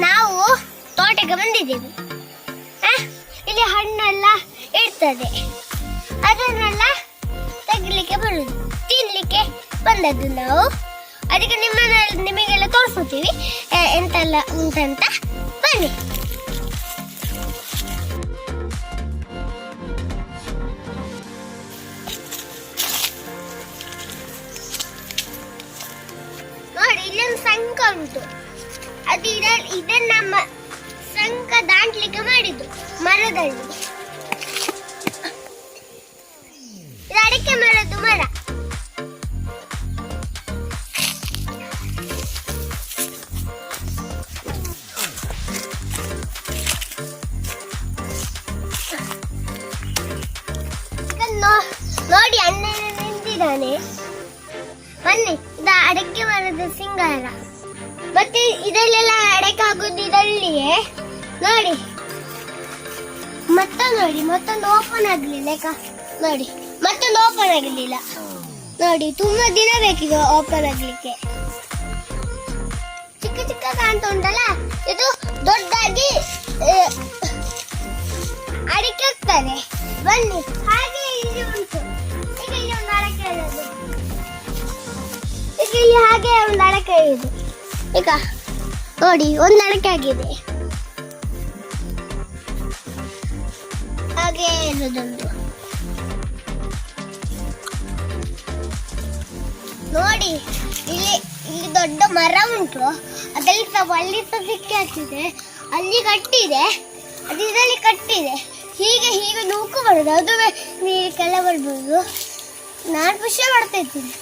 ನಾವು ತೋಟಕ್ಕೆ ಬಂದಿದ್ದೇವೆ. ಇಲ್ಲಿ ಹಣ್ಣೆಲ್ಲ ಇರ್ತದೆ. ಅದನ್ನೆಲ್ಲ ತೆಗಿಲಿಕ್ಕೆ ಬರುದು, ತಿನ್ಲಿಕ್ಕೆ ಬಂದದ್ದು ನಾವು. ಅದಕ್ಕೆ ನಿಮ್ಮ ನಿಮಗೆಲ್ಲ ತೋರಿಸ್ತೀವಿ ಎಂತೆಲ್ಲ ಉಂಟಂತ. ಬನ್ನಿ. ಉಂಟು. ಅದು ಇದ ಇದನ್ನ ನಮ್ಮ ಸಂಕ ದಾಂಟ್ಲಿಕ್ಕೆ ಮಾಡಿದ್ರು, ಮರದಲ್ಲಿ. ಅಡಿಕೆ ಮರದ್ದು ಮರ. ನೋಡಿ ಅಣ್ಣ ನಿಂತಿದ್ದಾನೆ. ಬನ್ನಿ, ಇದು ಅಡಿಕೆ ಮರದ ಸಿಂಗಾರ. ಮತ್ತೆ ಇದರಲ್ಲೆಲ್ಲ ಆಗೋದು ಇದರಲ್ಲಿಯೇ? ನೋಡಿ. ಮತ್ತೆ ನೋಡಿ, ಮತ್ತೊಂದು ಓಪನ್ ಆಗಲಿಲ್ಲ ನೋಡಿ, ಮತ್ತೊಂದು ಓಪನ್ ಆಗಲಿಲ್ಲ. ನೋಡಿ, ತುಂಬಾ ದಿನ ಬೇಕಿದ ಓಪನ್ ಆಗ್ಲಿಕ್ಕೆ. ಚಿಕ್ಕ ಚಿಕ್ಕ ಕಾಣ್ತಾ ಉಂಟಲ್ಲ? ಇದು ದೊಡ್ಡದಾಗಿ ಅಡಿಕೆ ಆಗ್ತದೆ ಬನ್ನಿ, ಹಾಗೆ ಇಲ್ಲಿ ಉಂಟು. ಈಗ ಇಲ್ಲಿ ಒಂದು ಅಡಕೆ ಈಗ ಇಲ್ಲಿ ಹಾಗೆ ಒಂದು ಅಡಕೆ ಇದೆ ಈಗ ನೋಡಿ, ಒಂದು ಅಡಕೆ ಆಗಿದೆ. ಹಾಗೆ ನೋಡಿ, ಇಲ್ಲಿ ಇಲ್ಲಿ ದೊಡ್ಡ ಮರ ಉಂಟು. ಅದರಲ್ಲಿ ಅಲ್ಲಿ ಸಹ ಸಿಕ್ಕಿ ಹಾಕಿದೆ ಅಲ್ಲಿ ಕಟ್ಟಿದೆ. ಅದು ಇದರಲ್ಲಿ ಕಟ್ಟಿದೆ. ಹೀಗೆ ಹೀಗೆ ನೂಕು ಬರುದು. ಅದು ನೀರು ಕೆಳ ಬರ್ಬೋದು ನಾನು ಖುಷಿ ಮಾಡ್ತಾ ಇದ್ದೀನಿ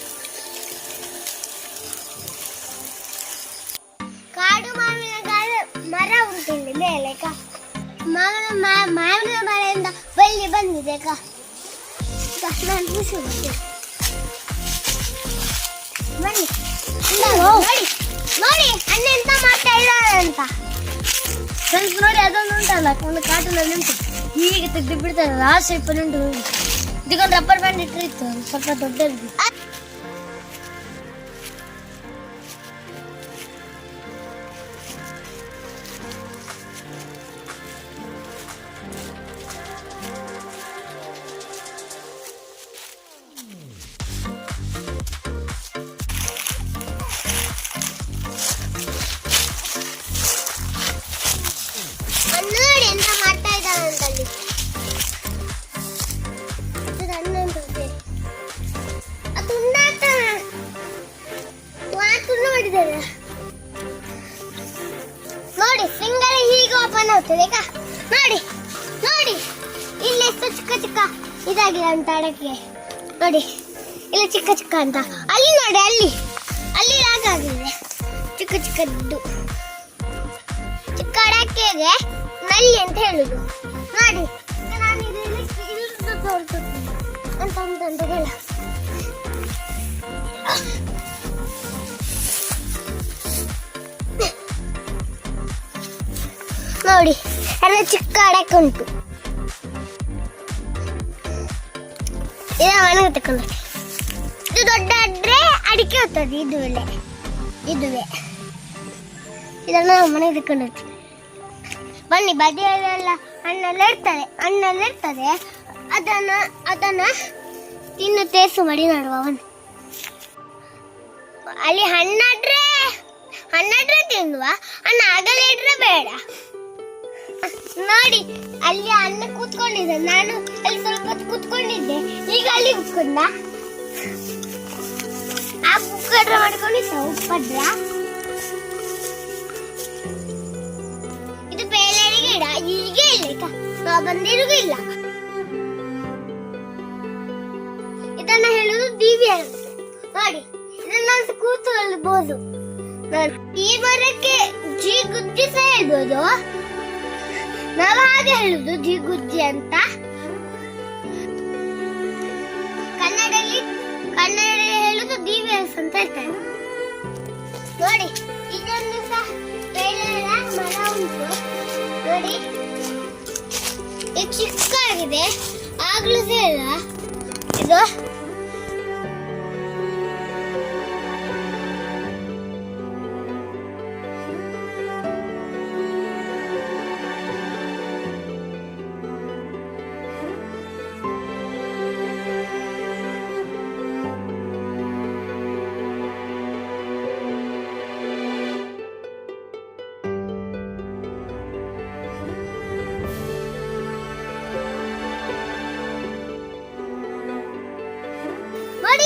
ಮರ ಉಂಟು ಇಲ್ಲಿ ಮೇಲೆ ಕ. ಮಾವಿನ ಮಾವಿನ ಮರದಿಂದ ಬಳ್ಳಿ ಬಂದಿದೆ ಕ. ನಾನು ಖುಷಿ. ಬನ್ನಿ. ನೋಡಿ ನೋಡಿ ಅಣ್ಣ ಎಂತ ಮಾಡ್ತಾ ಇದ್ದಾರೆ ಅಂತ. ಫ್ರೆಂಡ್ಸ್ ನೋಡಿ ಅದೊಂದು ಉಂಟಲ್ಲ ಒಂದು ಕಾಟನಲ್ಲಿ ನಿಂತು ಹೀಗೆ ತೆಗೆದು ಬಿಡ್ತಾರೆ ಆ ಶೇಪಲ್ಲಿ ಉಂಟು. ನೋಡಿ ಇದಕ್ಕೊಂದು ರಬ್ಬರ್ ಬ್ಯಾಂಡ್ ಇಟ್ಟಿತ್ತು ಸ್ವಲ್ಪ ದೊಡ್ಡದು. ನೋಡಿ, ಸಿಂಗಲ್ ಹೀಗೆ ಓಪನ್ ಆಗ್ತದೆ, ಈಗ. ನೋಡಿ ನೋಡಿ. ಇಲ್ಲಿ ಎಷ್ಟು ಚಿಕ್ಕ ಚಿಕ್ಕ ಇದಾಗಿದೆ ಅಂತ ಅಡಕ್ಕೆ ನೋಡಿ, ಇಲ್ಲಿ ಚಿಕ್ಕ ಚಿಕ್ಕ ಅಂತ. ಅಲ್ಲಿ ನೋಡಿ, ಅಲ್ಲಿ. ಅಲ್ಲಿ ಆಗಿದೆ. ಚಿಕ್ಕ ಚಿಕ್ಕದ್ದು ಚಿಕ್ಕ ಅಡಕೆಗೆ ನಲ್ಲಿ ಅಂತ ಹೇಳುದು. ನೋಡಿ ನಾನು ತೋರಿಸುತ್ತೇನೆ ಅಂತ ಅಂತಂತ ಹೇಳ. ನೋಡಿ ಎಲ್ಲ ಚಿಕ್ಕ ಅಡಕೆ ಉಂಟು. ಇದ ಮನೆಗೆ ತಕೊಂಡು ಇದು ದೊಡ್ಡ ಆದ್ರೆ ಅಡಿಕೆ ಹೋಗ್ತದೆ ಇದುವೆ ಇದುವೆ. ಇದನ್ನ ಮನೆಗೆ ತಕೊಂಡು ಹೋಗ್ತೀವಿ. ಬನ್ನಿ ಬದಿಯಲ್ಲೆಲ್ಲ ಹಣ್ಣೆಲ್ಲ ಇರ್ತದೆ ಹಣ್ಣೆಲ್ಲ ಇರ್ತದೆ. ಅದನ್ನ ಅದನ್ನ ತಿನ್ನು ತೇಸು ಮಾಡಿ ನೋಡುವ ಅವನು ಅಲ್ಲಿ ಹಣ್ಣಾಡ್ರೆ ಹಣ್ಣಾಡ್ರೆ ತಿನ್ನುವ ಹಣ್ಣು ಇಟ್ರೆ ಬೇಡ. ನೋಡಿ, ಅಲ್ಲಿ ಅಣ್ಣ ಕೂತ್ಕೊಂಡಿದ್ದೆ ನಾನು ಅಲ್ಲಿ ಸ್ವಲ್ಪ ಹೊತ್ತು ಕೂತ್ಕೊಂಡಿದ್ದೆ. ಈಗ ಅಲ್ಲಿ ಕೂತ್ಕೊಂಡ ಆ ಕುಕ್ಕಡ್ರ ಮಾಡ್ಕೊಂಡಿದ್ದ ಉಪ್ಪಡ್ರ ಇದು ಬೇಲರಿ ಗಿಡ. ಈಗ ಇಲ್ಲ ನಾವು ಬಂದಿರುಗೂ ಇಲ್ಲ. ಇದನ್ನ ಹೇಳುದು ದಿವ್ಯ. ನೋಡಿ, ಇದನ್ನ ಕೂತ್ಕೊಳ್ಬಹುದು ಈ ಮರಕ್ಕೆ ಜಿ ಗುದ್ದಿಸ ಸಹ ಹೇಳ್ಬೋದು. ನಾವು ಹೇಳುದು ಜಿಗುಜ್ಜಿ ಅಂತ. ಕನ್ನಡಲ್ಲಿ, ಕನ್ನಡದಲ್ಲಿ ಹೇಳುದು ದಿವ್ಯಸ್ ಅಂತ ಹೇಳ್ತಾರೆ ನೋಡಿ, ಇದೊಂದು ಸಹ ಮರ ಉಂಟು. ನೋಡಿ, ಇದು ಚಿಕ್ಕಾಗಿದೆ ಆಗ್ಲೂ ಸಹ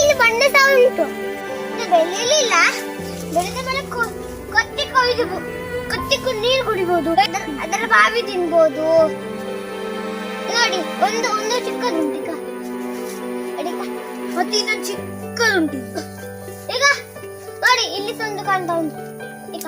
ಇಲ್ಲ ಬಣ್ಣ ಸಹ ಉಂಟು. ಬೆಳೆಯಲಿಲ್ಲ ಬೆಳೆದ ಮೇಲೆ ಕತ್ತಿ ಕೊಯ್ದು ಕೊತ್ತಿ ನೀರು ಕುಡಿಬಹುದು ಅದರ ಬಾವಿ ತಿನ್ಬೋದು. ನೋಡಿ, ಒಂದು ಒಂದು ಚಿಕ್ಕದುಂಟು ಈಗ. ಮತ್ತೆ ಇನ್ನೊಂದು ಚಿಕ್ಕದುಂಟು ಈಗ ನೋಡಿ, ಇಲ್ಲಿ ತಂದು ಕಾಣ್ತಾ ಉಂಟು. ಈಗ.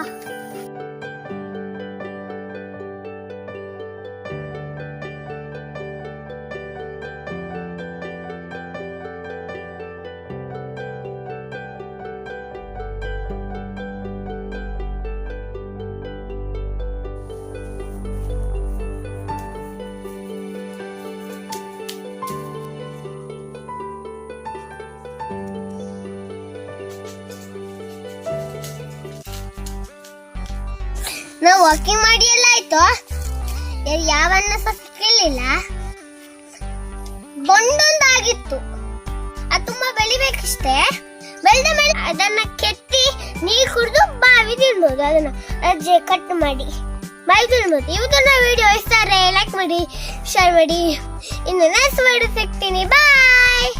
ನಾವು ವಾಕಿಂಗ್ ಮಾಡಿ ಎಲ್ಲ ಆಯ್ತು ಯಾವನ್ನ ಸಹ ಸಿಕ್ಕಿರ್ಲಿಲ್ಲ ಬೊಂಡೊಂದಾಗಿತ್ತು ಅದು ತುಂಬಾ ಬೆಳಿಬೇಕಷ್ಟೇ. ಬೆಳೆದ ಮೇಲೆ ಅದನ್ನ ಕೆತ್ತಿ ನೀರು ಕುಡಿದು ಬಾವಿ ತಿನ್ಬೋದು ಅದನ್ನ. ಅಜ್ಜೆ ಕಟ್ ಮಾಡಿ. ಬಾವಿ ತಿನ್ಬೋದು. ಇವತ್ತನ್ನ ವಿಡಿಯೋ ಇಷ್ಟಾರೆ ಲೈಕ್ ಮಾಡಿ ಶೇರ್ ಮಾಡಿ. ಇನ್ನು ನೆಕ್ಸ್ಟ್ ವಿಡಿಯೋ ಸಿಗ್ತೀನಿ. ಬಾಯ್